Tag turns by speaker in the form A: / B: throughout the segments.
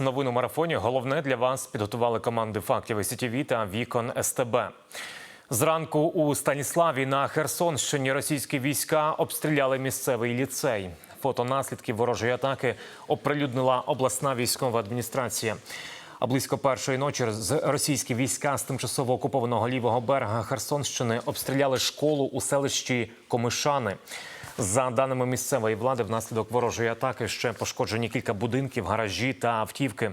A: Новин у марафоні головне для вас підготували команди фактів СІТІВІ та Вікон СТБ. Зранку у Станіславі на Херсонщині російські війська обстріляли місцевий ліцей. Фото наслідків ворожої атаки оприлюднила обласна військова адміністрація. А близько першої ночі з- російські війська з тимчасово окупованого лівого берега Херсонщини обстріляли школу у селищі Комишани. За даними місцевої влади, внаслідок ворожої атаки ще пошкоджені кілька будинків, гаражі та автівки.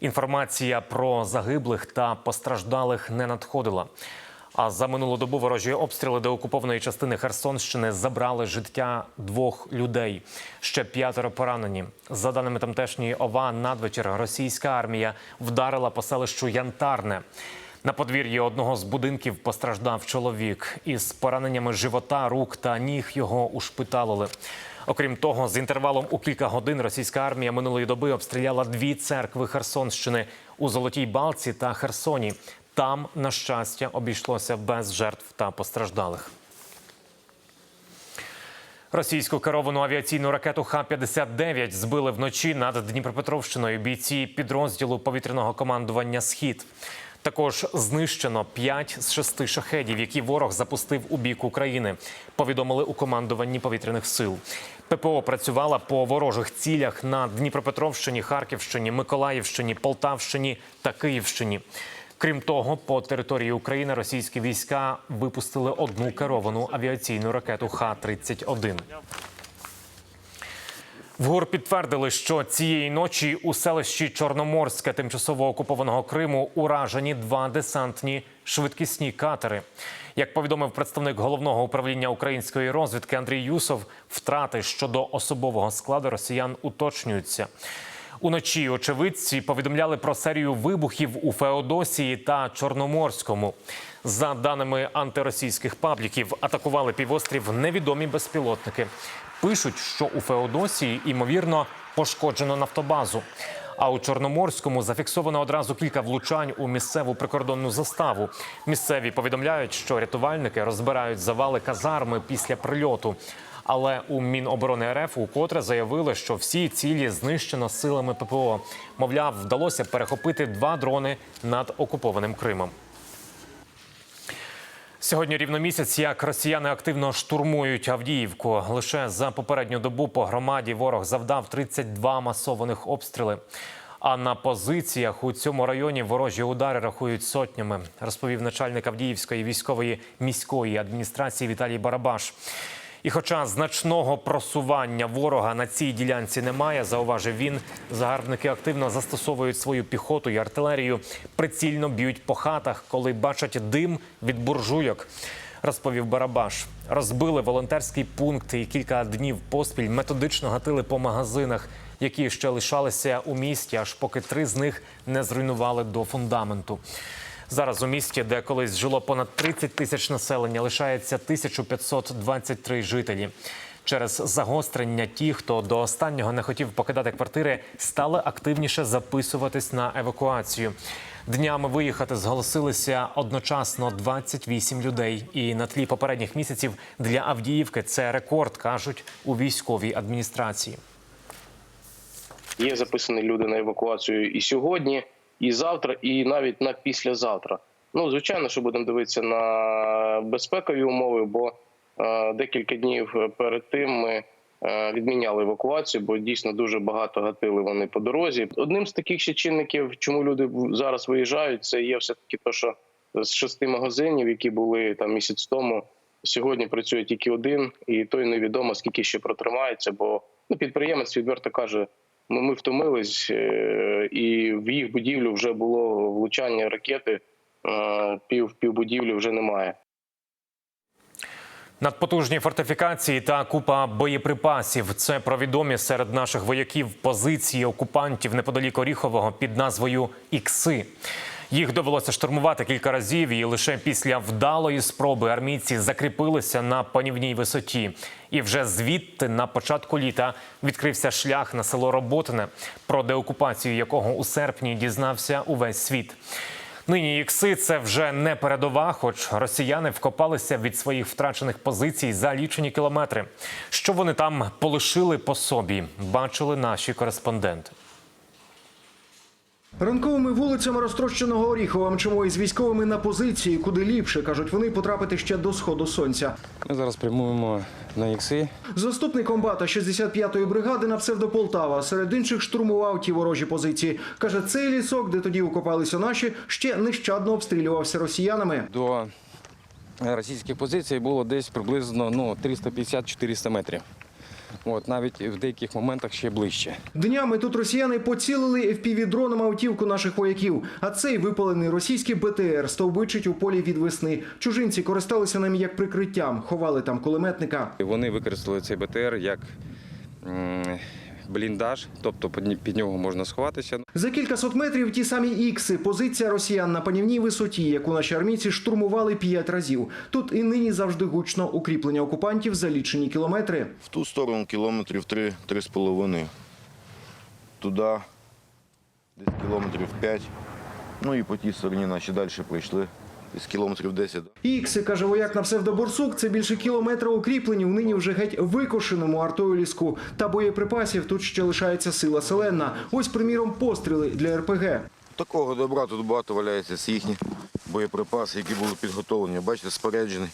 A: Інформація про загиблих та постраждалих не надходила. А за минулу добу ворожі обстріли до окупованої частини Херсонщини забрали життя двох людей. Ще п'ятеро поранені. За даними тамтешньої ОВА, надвечір російська армія вдарила по селищу Янтарне. На подвір'ї одного з будинків постраждав чоловік. Із пораненнями живота, рук та ніг його ушпиталили. Окрім того, з інтервалом у кілька годин російська армія минулої доби обстріляла дві церкви Херсонщини у Золотій Балці та Херсоні. Там, на щастя, обійшлося без жертв та постраждалих. Російську керовану авіаційну ракету Х-59 збили вночі над Дніпропетровщиною бійці підрозділу повітряного командування Схід. Також знищено 5 з 6 шахедів, які ворог запустив у бік України. Повідомили у командуванні повітряних сил. ППО працювала по ворожих цілях на Дніпропетровщині, Харківщині, Миколаївщині, Полтавщині та Київщині. Крім того, по території України російські війська випустили одну керовану авіаційну ракету Х-31. В ГУР підтвердили, що цієї ночі у селищі Чорноморське тимчасово окупованого Криму уражені два десантні швидкісні катери. Як повідомив представник головного управління української розвідки Андрій Юсов, втрати щодо особового складу росіян уточнюються. Уночі очевидці повідомляли про серію вибухів у Феодосії та Чорноморському. За даними антиросійських пабліків, атакували півострів невідомі безпілотники. Пишуть, що у Феодосії ймовірно пошкоджено нафтобазу. А у Чорноморському зафіксовано одразу кілька влучань у місцеву прикордонну заставу. Місцеві повідомляють, що рятувальники розбирають завали казарми після прильоту. Але у Міноборони РФ укотре заявили, що всі цілі знищено силами ППО. Мовляв, вдалося перехопити два дрони над окупованим Кримом. Сьогодні рівно місяць, як росіяни активно штурмують Авдіївку. Лише за попередню добу по громаді ворог завдав 32 масованих обстріли. А на позиціях у цьому районі ворожі удари рахують сотнями, розповів начальник Авдіївської військової міської адміністрації Віталій Барабаш. І хоча значного просування ворога на цій ділянці немає, зауважив він, загарбники активно застосовують свою піхоту і артилерію, прицільно б'ють по хатах, коли бачать дим від буржуйок. Розповів Барабаш, розбили волонтерський пункт і кілька днів поспіль методично гатили по магазинах, які ще лишалися у місті, аж поки три з них не зруйнували до фундаменту. Зараз у місті, де колись жило понад 30 тисяч населення, лишається 1523 жителі. Через загострення ті, хто до останнього не хотів покидати квартири, стали активніше записуватись на евакуацію. Днями виїхати зголосилися одночасно 28 людей. І на тлі попередніх місяців для Авдіївки це рекорд, кажуть у військовій адміністрації.
B: Є записані люди на евакуацію і сьогодні, і завтра, і навіть на післязавтра. Ну, звичайно, що будемо дивитися на безпекові умови, бо е, декілька днів перед тим ми е, відміняли евакуацію, бо дійсно дуже багато гатили вони по дорозі. Одним з таких ще чинників, чому люди зараз виїжджають, це є все таки то, що з шести магазинів, які були там місяць тому. Сьогодні працює тільки один, і той невідомо скільки ще протримається, бо ну, підприємець відверто каже: ми, ми втомились, е, і в їх будівлю вже було влучання ракети. е, Пів півбудівлі вже немає.
A: Надпотужні фортифікації та купа боєприпасів. Це про відомі серед наших вояків позиції окупантів неподалік Оріхового під назвою Ікси. Їх довелося штурмувати кілька разів, і лише після вдалої спроби армійці закріпилися на панівній висоті. І вже звідти на початку літа відкрився шлях на село Роботине, про деокупацію якого у серпні дізнався увесь світ. Нині ікси це вже не передова, хоч росіяни вкопалися від своїх втрачених позицій за лічені кілометри. Що вони там полишили по собі, бачили наші кореспонденти.
C: Ранковими вулицями розтрощеного Оріхова мчимо із військовими на позиції, куди ліпше, кажуть вони, потрапити ще до сходу сонця.
D: Ми зараз прямуємо на ікси.
C: Заступник комбата 65-ї бригади на псевдополтава серед інших штурмував ті ворожі позиції. Каже, цей лісок, де тоді окопалися наші, ще нещадно обстрілювався росіянами.
D: До російських позицій було десь приблизно ну, 350-400 метрів. От, навіть в деяких моментах ще ближче.
C: Днями тут росіяни поцілили FPV-дроном автівку наших вояків. А цей випалений російський БТР стовбичить у полі від весни. Чужинці користалися ним як прикриттям, ховали там кулеметника.
D: Вони використали цей БТР як бліндаж, тобто під нього можна сховатися.
C: За кількасот метрів ті самі ікси. Позиція росіян на панівній висоті, яку наші армійці штурмували п'ять разів. Тут і нині завжди гучно укріплення окупантів за лічені кілометри.
E: В ту сторону кілометрів 3-3,5. Туди десь кілометрів 5. Ну і по тій стороні наші далі пройшли. Десь кілометрів 10.
C: Ікси, каже вояк на псевдоборсук, це більше кілометра укріплень у нині вже геть викошеному артою ліску. Та боєприпасів тут ще лишається сила селена. Ось, приміром, постріли для РПГ.
E: Такого добра тут багато валяється з їхні боєприпаси, які були підготовлені. Бачите, споряджений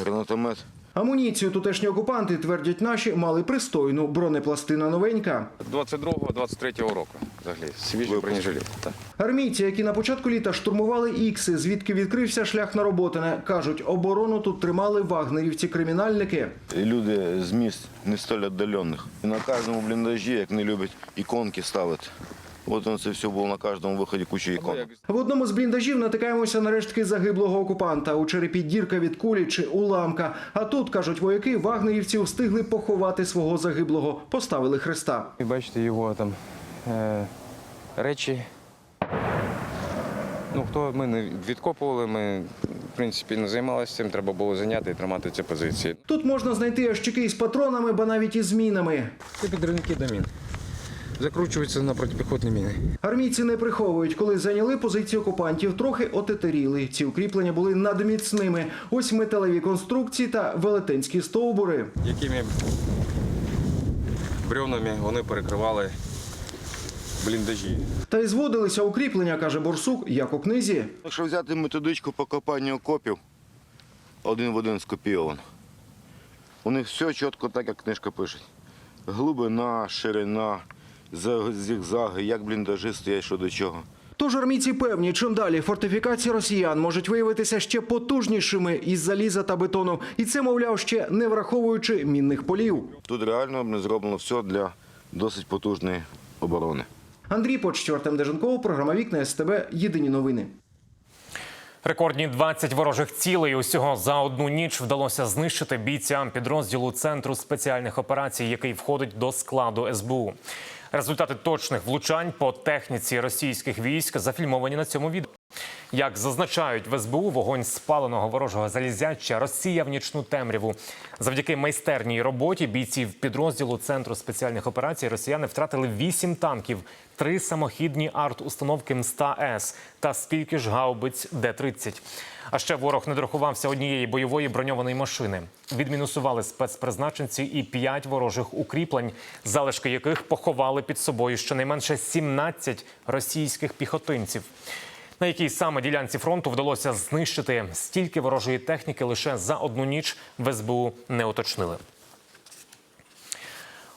E: гранатомет.
C: Амуніцію тутешні окупанти, твердять наші, мали пристойну. Бронепластина новенька.
D: 22-23 року взагалі. Свіжі бронежилети. Так.
C: Армійці, які на початку літа штурмували ікси, звідки відкрився шлях на роботине, кажуть, оборону тут тримали вагнерівці-кримінальники.
E: Люди з міст не столь віддалених. І на кожному бліндажі, як не люблять, іконки ставити. От воно це все було на кожному виході куча ікон.
C: В одному з бліндажів натикаємося на рештки загиблого окупанта. У черепі дірка від кулі чи уламка. А тут, кажуть вояки, вагнерівці встигли поховати свого загиблого, поставили хреста.
D: І бачите його там е, речі. Ну, хто ми не відкопували, ми в принципі не займалися цим, треба було зайняти і тримати ці позиції.
C: Тут можна знайти ящики із патронами, ба навіть із мінами.
D: Це підривники до мін. Закручуються на протипіхотні міни.
C: Армійці не приховують, коли зайняли позиції окупантів, трохи отетеріли. Ці укріплення були надміцними. Ось металеві конструкції та велетенські стовбури.
D: Якими бревнами вони перекривали бліндажі.
C: Та й зводилися укріплення, каже Борсук, як у книзі.
E: Якщо взяти методичку по копанню окопів, один в один скопійовано. У них все чітко так, як книжка пише. Глибина, ширина, зігзаги, як бліндажі стоять, що до чого.
C: Тож армійці певні, чим далі фортифікації росіян можуть виявитися ще потужнішими із заліза та бетону. І це, мовляв, ще не враховуючи мінних полів.
E: Тут реально зроблено все для досить потужної оборони.
C: Андрій Почтю, Артем Деженков, програма Вікна СТБ. Єдині новини.
A: Рекордні 20 ворожих цілей усього за одну ніч вдалося знищити бійцям підрозділу Центру спеціальних операцій, який входить до складу СБУ. Результати точних влучань по техніці російських військ зафільмовані на цьому відео. Як зазначають в СБУ, вогонь спаленого ворожого залізяча розсіяв нічну темряву. Завдяки майстерній роботі бійців підрозділу Центру спеціальних операцій росіяни втратили 8 танків, три самохідні арт-установки МСТА-С та стільки ж гаубиць Д-30. А ще ворог не дорахувався однієї бойової броньованої машини. Відмінусували спецпризначенці і 5 ворожих укріплень, залишки яких поховали під собою щонайменше 17 російських піхотинців. На якій саме ділянці фронту вдалося знищити стільки ворожої техніки лише за одну ніч в СБУ не уточнили.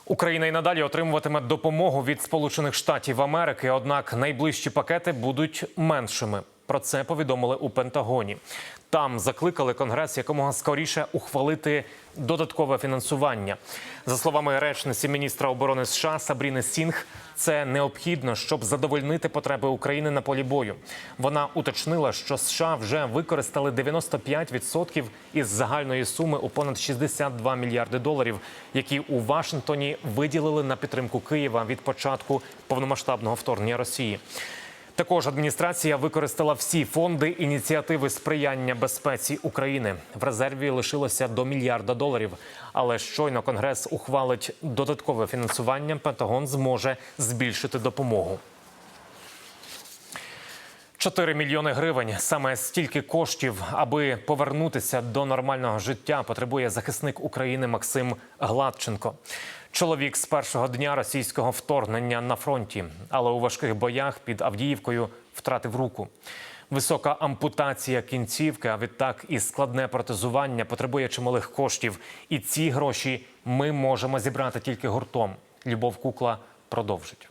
A: Україна і надалі отримуватиме допомогу від Сполучених Штатів Америки. Однак найближчі пакети будуть меншими. Про це повідомили у Пентагоні. Там закликали Конгрес якомога скоріше ухвалити додаткове фінансування. За словами речниці міністра оборони США Сабріни Сінг, це необхідно, щоб задовольнити потреби України на полі бою. Вона уточнила, що США вже використали 95% із загальної суми у понад 62 мільярди доларів, які у Вашингтоні виділили на підтримку Києва від початку повномасштабного вторгнення Росії. Також адміністрація використала всі фонди ініціативи сприяння безпеці України. В резерві лишилося до мільярда доларів. Але щойно конгрес ухвалить додаткове фінансування. Пентагон зможе збільшити допомогу. 4 мільйони гривень саме стільки коштів, аби повернутися до нормального життя, потребує захисник України Максим Гладченко. Чоловік з першого дня російського вторгнення на фронті, але у важких боях під Авдіївкою втратив руку. Висока ампутація кінцівки, а відтак і складне протезування потребує чималих коштів. І ці гроші ми можемо зібрати тільки гуртом. Любов Кукла продовжить.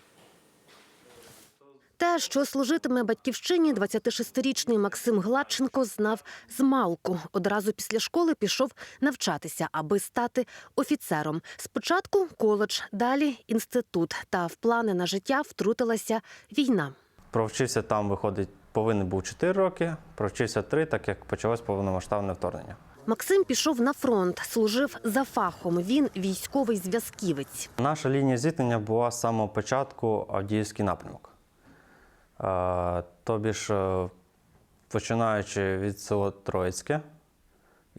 F: Те, що служитиме батьківщині, 26-річний Максим Гладченко знав з малку. Одразу після школи пішов навчатися, аби стати офіцером. Спочатку коледж, далі інститут. Та в плани на життя втрутилася війна.
G: Провчився там, виходить, повинен був 4 роки, провчився 3, так як почалось повномасштабне вторгнення.
F: Максим пішов на фронт, служив за фахом. Він військовий зв'язківець.
G: Наша лінія зіткнення була з самого початку Авдіївський напрямок. Тобі ж, е, починаючи від село Троїцьке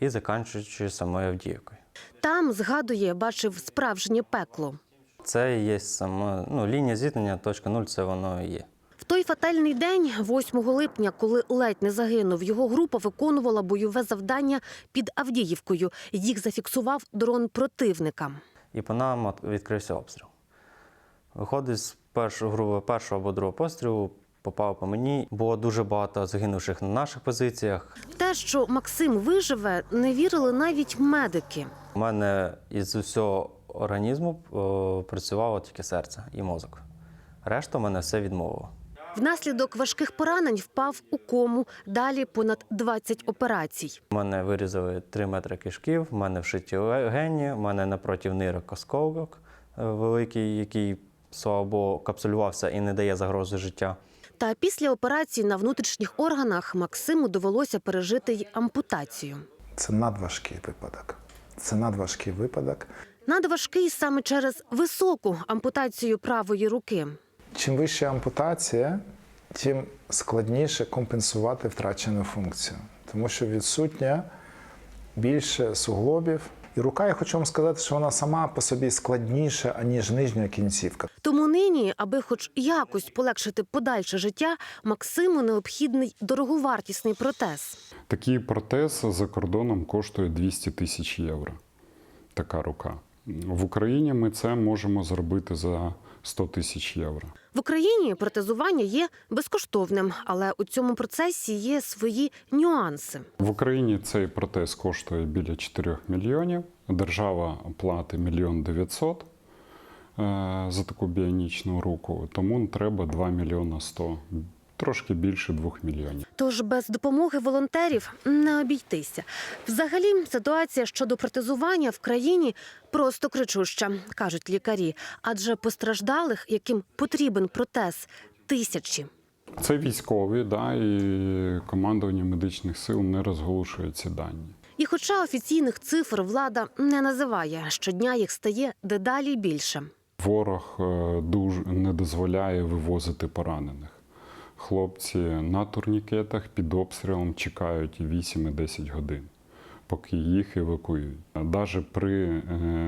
G: і закінчуючи самою Авдіївкою.
F: Там, згадує, бачив справжнє пекло.
G: Це і є саме ну, лінія зіткнення, точка нуль, це воно і є.
F: В той фатальний день, 8 липня, коли ледь не загинув, його група виконувала бойове завдання під Авдіївкою. Їх зафіксував дрон противника.
G: І по нам відкрився обстріл. Виходить з першого, грубо, першого або другого пострілу, попав по мені. Було дуже багато загинувших на наших позиціях.
F: В те, що Максим виживе, не вірили навіть медики.
G: У мене із усього організму о, працювало тільки серце і мозок. Решта мене все відмовило.
F: Внаслідок важких поранень впав у кому. Далі понад 20 операцій.
G: У мене вирізали 3 метри кишків, в мене вшиті легені, в мене напротив нирок осколок е, великий, який, слава Богу, капсулювався і не дає загрози життя.
F: Та після операції на внутрішніх органах Максиму довелося пережити й ампутацію.
H: Це надважкий випадок. Це надважкий випадок.
F: Надважкий саме через високу ампутацію правої руки.
H: Чим вища ампутація, тим складніше компенсувати втрачену функцію, тому що відсутня більше суглобів. І рука, я хочу вам сказати, що вона сама по собі складніша, аніж нижня кінцівка.
F: Тому нині, аби хоч якось полегшити подальше життя, Максиму необхідний дороговартісний протез.
I: Такий протез за кордоном коштує 200 тисяч євро. Така рука. В Україні ми це можемо зробити за 100 тисяч євро.
F: В Україні протезування є безкоштовним, але у цьому процесі є свої нюанси.
I: В Україні цей протез коштує біля 4 мільйонів. Держава платить мільйон 900 е, за таку біонічну руку, тому треба 2 мільйона 100, трошки більше 2 мільйонів.
F: Тож без допомоги волонтерів не обійтися. Взагалі, ситуація щодо протезування в країні просто кричуща, кажуть лікарі, адже постраждалих, яким потрібен протез, тисячі.
I: Це військові, да, і командування медичних сил не розголошує ці дані.
F: І хоча офіційних цифр влада не називає, щодня їх стає дедалі більше.
I: Ворог е, дуже не дозволяє вивозити поранених. Хлопці на турнікетах під обстрілом чекають і 8 і 10 годин, поки їх евакуюють. Навіть при е,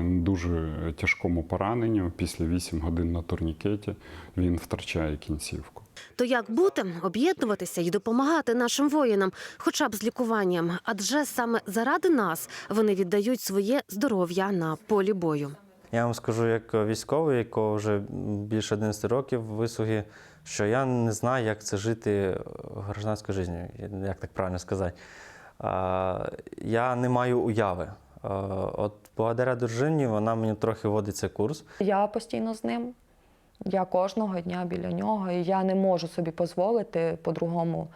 I: дуже тяжкому пораненні, після 8 годин на турнікеті, він втрачає кінцівку.
F: То як бути, об'єднуватися і допомагати нашим воїнам, хоча б з лікуванням, адже саме заради нас вони віддають своє здоров'я на полі бою.
G: Я вам скажу, як військовий, якого вже більше 11 років вислуги, що я не знаю, як це жити гражданською життю, як так правильно сказати. Я не маю уяви. От благодаря дружині вона мені трохи вводить цей курс.
J: Я постійно з ним. Я кожного дня біля нього, і я не можу собі дозволити по-другому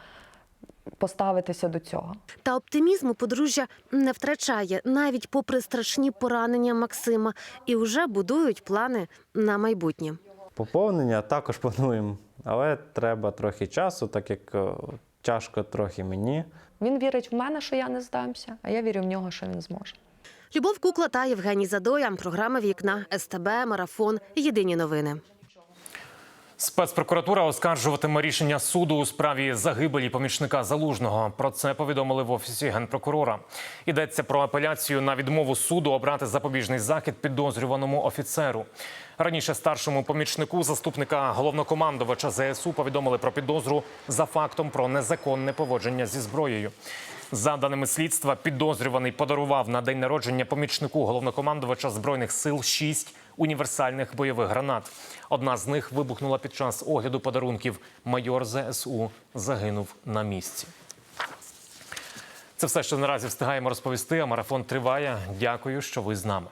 J: поставитися до цього.
F: Та оптимізму подружжя не втрачає навіть попри страшні поранення Максима, і вже будують плани на майбутнє.
G: Поповнення також плануємо, але треба трохи часу, так як е, тяжко трохи мені.
J: Він вірить в мене, що я не здамся, а я вірю в нього, що він зможе.
F: Любов Кукла та Євгеній Задоя. Програма Вікна СТБ Марафон. Єдині новини.
A: Спецпрокуратура оскаржуватиме рішення суду у справі загибелі помічника залужного. Про це повідомили в офісі генпрокурора. Йдеться про апеляцію на відмову суду обрати запобіжний захід підозрюваному офіцеру. Раніше старшому помічнику заступника головнокомандувача ЗСУ повідомили про підозру за фактом про незаконне поводження зі зброєю. За даними слідства, підозрюваний подарував на день народження помічнику головнокомандувача збройних сил шість універсальних бойових гранат. Одна з них вибухнула під час огляду подарунків. Майор ЗСУ загинув на місці. Це все, що наразі встигаємо розповісти. А марафон триває. Дякую, що ви з нами.